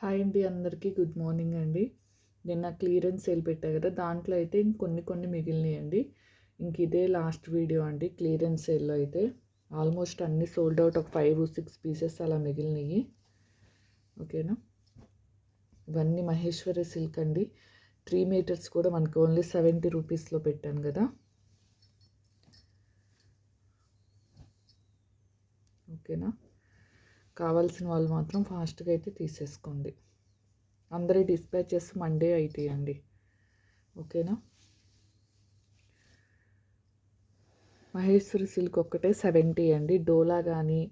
Hi అండి అందరికీ good morning అండి. నిన్న క్లియరెన్స్ సేల్ పెట్టా కదా దాంట్లో అయితే ఇంకొన్ని కొన్ని మిగిలినాయండి. ఇంక ఇదే లాస్ట్ వీడియో అండి క్లియరెన్స్ సేల్లో అయితే. ఆల్మోస్ట్ అన్నీ సోల్డ్ అవుట్ ఒక ఫైవ్ సిక్స్ పీసెస్ అలా మిగిలినాయి. ఓకేనా? ఇవన్నీ మహేశ్వరి సిల్క్ అండి. త్రీ మీటర్స్ కూడా మనకి ఓన్లీ సెవెంటీ రూపీస్లో పెట్టాను కదా. ఓకేనా? కావాల్సిన వాళ్ళు మాత్రం ఫాస్ట్గా అయితే తీసేసుకోండి. అందరి డిస్పాచెస్ మండే అవుతాయండి ఓకేనా? మహేశ్వరి సిల్క్ ఒక్కటే సెవెంటీ అండి. డోలా కానీ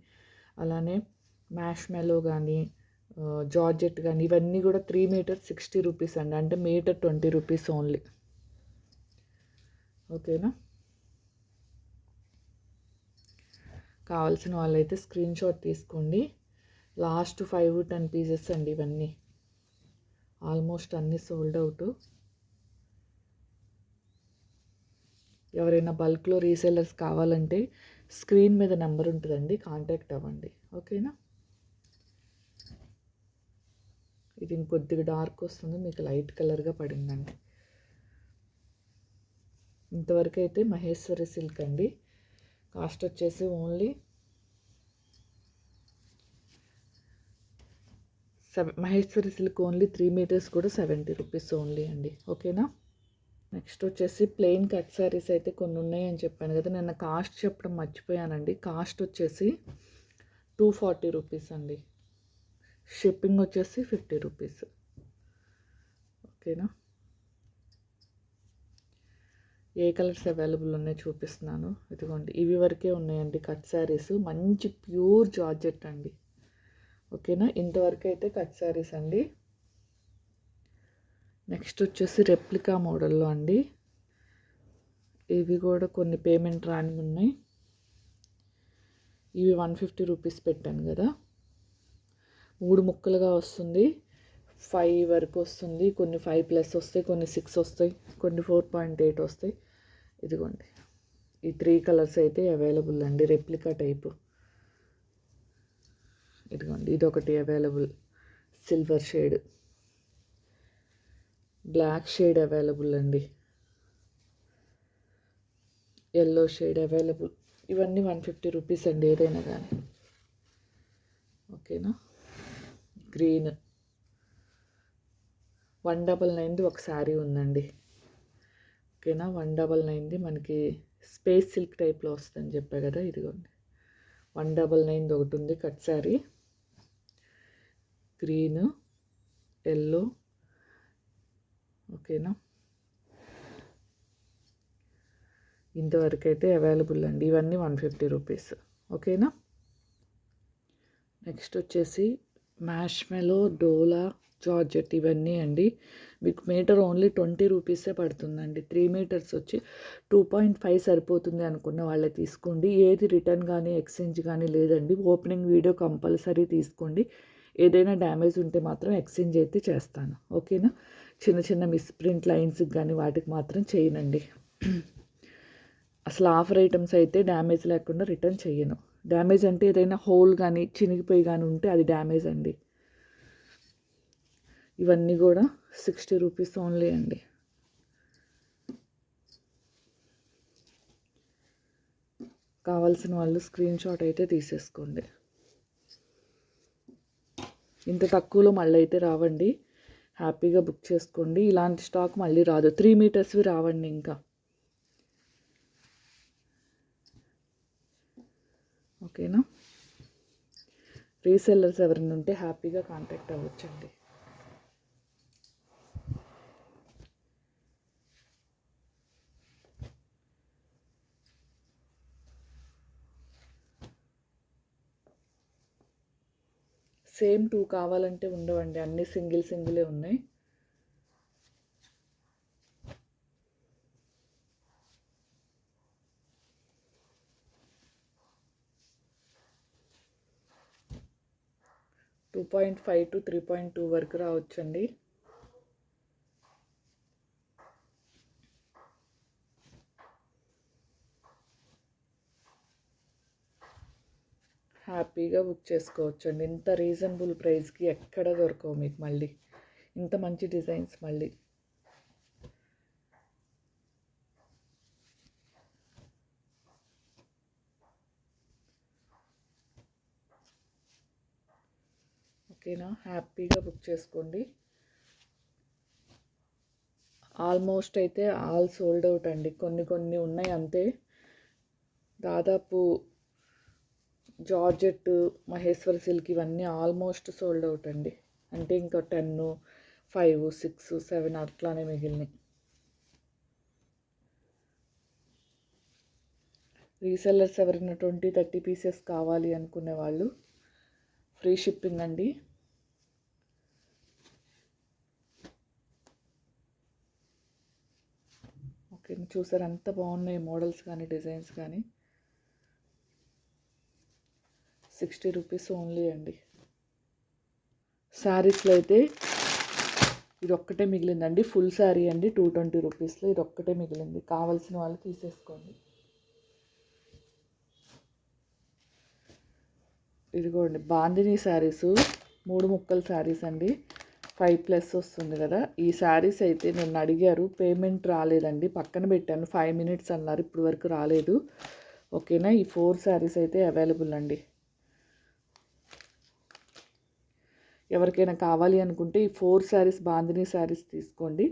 అలానే మ్యాష్ మెలో కానీ జార్జెట్ కానీ ఇవన్నీ కూడా త్రీ మీటర్ సిక్స్టీ రూపీస్ అండి. అంటే మీటర్ ట్వంటీ రూపీస్ ఓన్లీ. ఓకేనా? కావాల్సిన వాళ్ళైతే స్క్రీన్ షాట్ తీసుకోండి. లాస్ట్ ఫైవ్ టెన్ పీసెస్ అండి ఇవన్నీ. ఆల్మోస్ట్ అన్నీ సోల్డ్ అవుట్ ఎవరైనా బల్క్లో రీసేలర్స్ కావాలంటే స్క్రీన్ మీద నెంబర్ ఉంటుందండి కాంటాక్ట్ అవ్వండి. ఓకేనా ఇది ఇంకొద్దిగా డార్క్ వస్తుంది మీకు లైట్ కలర్గా పడిందండి. ఇంతవరకు అయితే మహేశ్వరి సిల్క్ అండి. కాస్ట్ వచ్చేసి only seven Maheshwari silk only three metres కూడా సెవెంటీ రూపీస్ ఓన్లీ అండి. ఓకేనా? నెక్స్ట్ వచ్చేసి ప్లెయిన్ కట్ శారీస్ అయితే కొన్ని ఉన్నాయని చెప్పాను కదా నిన్న కాస్ట్ చెప్పడం మర్చిపోయానండి. కాస్ట్ వచ్చేసి టూ ఫార్టీ రూపీస్ అండి. షిప్పింగ్ వచ్చేసి ఫిఫ్టీ రూపీస్. ఓకేనా? ఏ కలర్స్ అవైలబుల్ ఉన్నాయో చూపిస్తున్నాను. ఇదిగోండి ఇవి వరకే ఉన్నాయండి కట్ శారీస్. మంచి ప్యూర్ జార్జెట్ అండి. ఓకేనా? ఇంతవరకు అయితే కట్ శారీస్ అండి. నెక్స్ట్ వచ్చేసి రెప్లికా మోడల్లో అండి. ఇవి కూడా కొన్ని పేమెంట్ రాని ఉన్నాయి. ఇవి వన్ ఫిఫ్టీ రూపీస్ పెట్టాను కదా. మూడు ముక్కలుగా వస్తుంది. ఫైవ్ వరకు వస్తుంది. కొన్ని ఫైవ్ ప్లస్ వస్తాయి కొన్ని సిక్స్ వస్తాయి కొన్ని ఫోర్ పాయింట్ ఎయిట్ వస్తాయి. ఇదిగోండి. ఈ త్రీ కలర్స్ అయితే అవైలబుల్ అండి. రెప్లికా టైపు ఇదిగోండి ఇది ఒకటి available silver shade black shade available అండి. ఎల్లో షేడ్ అవైలబుల్ ఇవన్నీ వన్ ఫిఫ్టీ రూపీస్ అండి ఏదైనా కానీ ఓకేనా? గ్రీన్ వన్ డబల్ నైన్ది ఒక శారీ ఉందండి. ఓకేనా? వన్ డబల్ నైన్ది మనకి స్పేస్ సిల్క్ టైప్లో వస్తుందని చెప్పా కదా ఇదిగోండి. వన్ డబల్ నైన్ది ఒకటి ఉంది కట్ శారీ గ్రీన్ ఎల్లో. ఓకేనా? ఇంతవరకు అయితే అవైలబుల్ అండి. ఇవన్నీ వన్ ఫిఫ్టీ రూపీస్. ఓకేనా? నెక్స్ట్ వచ్చేసి మ్యాష్మెలో డోలా జార్జెట్ ఇవన్నీ అండి. మీకు మీటర్ ఓన్లీ ట్వంటీ రూపీసే పడుతుందండి. త్రీ మీటర్స్ వచ్చి టూ పాయింట్ ఫైవ్ సరిపోతుంది అనుకున్న వాళ్ళే తీసుకోండి. ఏది రిటర్న్ కానీ ఎక్స్చేంజ్ కానీ లేదండి. ఓపెనింగ్ వీడియో కంపల్సరీ తీసుకోండి. ఏదైనా డ్యామేజ్ ఉంటే మాత్రం ఎక్స్చేంజ్ అయితే చేస్తాను. ఓకేనా? చిన్న చిన్న మిస్ప్రింట్ లైన్స్కి కానీ వాటికి మాత్రం చేయనండి. అసలు ఆఫర్ ఐటమ్స్ అయితే డ్యామేజ్ లేకుండా రిటర్న్ చేయను డ్యామేజ్ అంటే ఏదైనా హోల్ కానీ చినిగిపోయి కానీ ఉంటే అది డ్యామేజ్ అండి. ఇవన్నీ కూడా సిక్స్టీ రూపీస్ ఓన్లీ అండి. కావాల్సిన వాళ్ళు స్క్రీన్ షాట్ అయితే తీసేసుకోండి. ఇంత తక్కువలో మళ్ళీ అయితే రావండి. హ్యాపీగా బుక్ చేసుకోండి. ఇలాంటి స్టాక్ మళ్ళీ రాదు. త్రీ మీటర్స్వి రావండి ఇంకా. ఓకేనా? రీసెల్లర్స్ ఎవరైనా ఉంటే హ్యాపీగా కాంటాక్ట్ అవ్వచ్చండి. సేమ్ టూ కావాలంటే ఉండవండి. అన్నీ సింగిల్ సింగిలే ఉన్నాయి. Two point five to three point two వరకు రావచ్చండి. హ్యాపీగా బుక్ చేసుకోవచ్చండి. ఇంత రీజనబుల్ ప్రైస్కి ఎక్కడ దొరకవు మీకు మళ్ళీ. ఇంత మంచి డిజైన్స్ మళ్ళీ. ఓకేనా? హ్యాపీగా బుక్ చేసుకోండి. ఆల్మోస్ట్ అయితే ఆల్ సోల్డ్ అవుట్ అండి. కొన్ని కొన్ని ఉన్నాయి అంతే. దాదాపు జార్జెట్ మహేశ్వర్ సిల్క్ ఇవన్నీ ఆల్మోస్ట్ సోల్డ్ అవుట్ అండి. అంటే ఇంకా టెన్ ఫైవ్ సిక్స్ సెవెన్ అట్లానే మిగిలినాయి. రీసెల్లర్స్ ఎవరైనా ట్వంటీ థర్టీ పీసెస్ కావాలి అనుకునే వాళ్ళు ఫ్రీ షిప్పింగ్ అండి. ఓకే చూసారు అంత బాగున్నాయి మోడల్స్ కానీ డిజైన్స్ కానీ. సిక్స్టీ రూపీస్ ఓన్లీ అండి. శారీస్లో అయితే ఇది ఒక్కటే మిగిలిందండి. ఫుల్ శారీ అండి టూ ట్వంటీ రూపీస్లో ఇది ఒక్కటే మిగిలింది. కావాల్సిన వాళ్ళు తీసేసుకోండి. ఇదిగోండి బాందిని శారీస్ మూడు ముక్కల శారీస్ అండి. ఫైవ్ ప్లస్ వస్తుంది కదా. ఈ శారీస్ అయితే నన్ను అడిగారు పేమెంట్ రాలేదండి పక్కన పెట్టాను ఫైవ్ మినిట్స్ అన్నారు. ఇప్పటి వరకు రాలేదు. ఓకేనా? ఈ ఫోర్ శారీస్ అయితే అవైలబుల్ అండి. ఎవరికైనా కావాలి అనుకుంటే ఈ ఫోర్ శారీస్ బాందిని శారీస్ తీసుకోండి.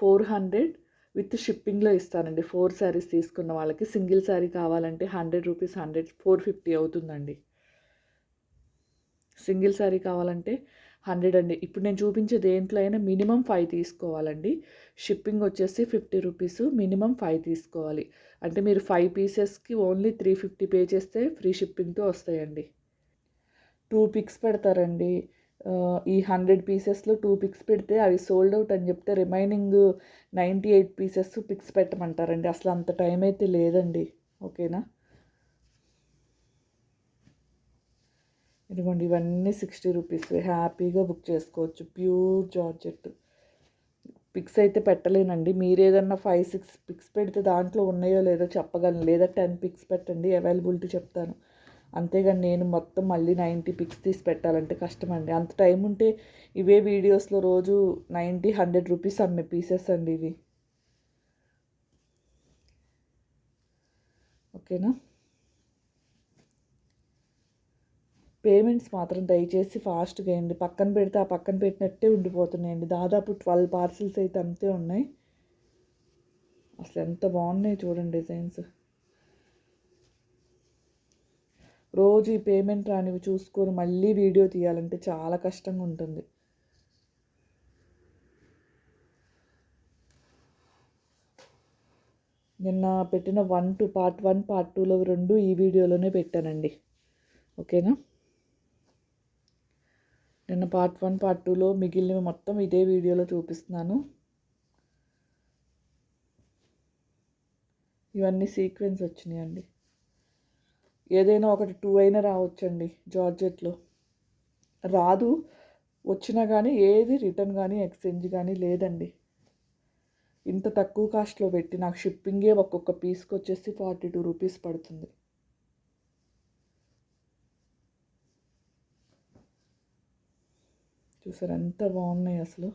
ఫోర్ హండ్రెడ్ విత్ షిప్పింగ్లో ఇస్తానండి. ఫోర్ శారీస్ తీసుకున్న వాళ్ళకి సింగిల్ శారీ కావాలంటే hundred rupees hundred four fifty అవుతుందండి. సింగిల్ శారీ కావాలంటే హండ్రెడ్ అండి. ఇప్పుడు నేను చూపించే దేంట్లో అయినా మినిమం ఫైవ్ తీసుకోవాలండి. షిప్పింగ్ వచ్చేసి ఫిఫ్టీ రూపీస్ మినిమం ఫైవ్ తీసుకోవాలి. అంటే మీరు ఫైవ్ పీసెస్కి ఓన్లీ త్రీ ఫిఫ్టీ పే చేస్తే ఫ్రీ షిప్పింగ్తో వస్తాయండి. టూ పిక్స్ పెడతారండి. ఈ హండ్రెడ్ పీసెస్లో టూ పిక్స్ పెడితే అవి సోల్డ్ అవుట్ అని చెప్తే remaining ninety eight pieces pics పెట్టమంటారండి. అసలు అంత టైం అయితే లేదండి. ఓకేనా? ఇదిగోండి ఇవన్నీ సిక్స్టీ రూపీస్ హ్యాపీగా బుక్ చేసుకోవచ్చు. Pure georgette. పిక్స్ అయితే పెట్టలేనండి. మీరు ఏదన్నా ఫైవ్ సిక్స్ పిక్స్ పెడితే దాంట్లో ఉన్నాయో లేదో చెప్పగలను. లేదా టెన్ పిక్స్ పెట్టండి అవైలబిలిటీ చెప్తాను. అంతేగాని నేను మొత్తం మళ్ళీ నైంటీ పిక్స్ తీసి పెట్టాలంటే కష్టం అండి అంత టైం ఉంటే ఇవే వీడియోస్లో రోజు నైంటీ హండ్రెడ్ రూపీస్ అమ్మే పీసెస్ అండి ఇవి. ఓకేనా? పేమెంట్స్ మాత్రం దయచేసి ఫాస్ట్గా వేయండి పక్కన పెడితే ఆ పక్కన పెట్టినట్టే ఉండిపోతున్నాయండి. దాదాపు ట్వెల్వ్ పార్సిల్స్ అయితే అంతే ఉన్నాయి. అసలు ఎంత బాగున్నాయి చూడండి డిజైన్స్. రోజు ఈ పేమెంట్ రానివి చూసుకొని మళ్ళీ వీడియో తీయాలంటే చాలా కష్టంగా ఉంటుంది. నిన్న పెట్టిన one two part one part టూలో రెండు ఈ వీడియోలోనే పెట్టానండి. ఓకేనా? నిన్న పార్ట్ వన్ పార్ట్ టూలో మిగిలినవి మొత్తం ఇదే వీడియోలో చూపిస్తున్నాను. ఇవన్నీ సీక్వెన్స్ వచ్చినాయండి. ఏదైనా ఒకటి టూ అయినా రావచ్చండి జార్జెట్లో. రాదు వచ్చినా కానీ ఏది రిటర్న్ కానీ ఎక్స్చేంజ్ కానీ లేదండి. ఇంత తక్కువ కాస్ట్లో పెట్టి నాకు షిప్పింగే ఒక్కొక్క పీస్కి వచ్చేసి ఫార్టీ టూ రూపీస్ పడుతుంది. చూసారు ఎంత బాగున్నాయి అసలు.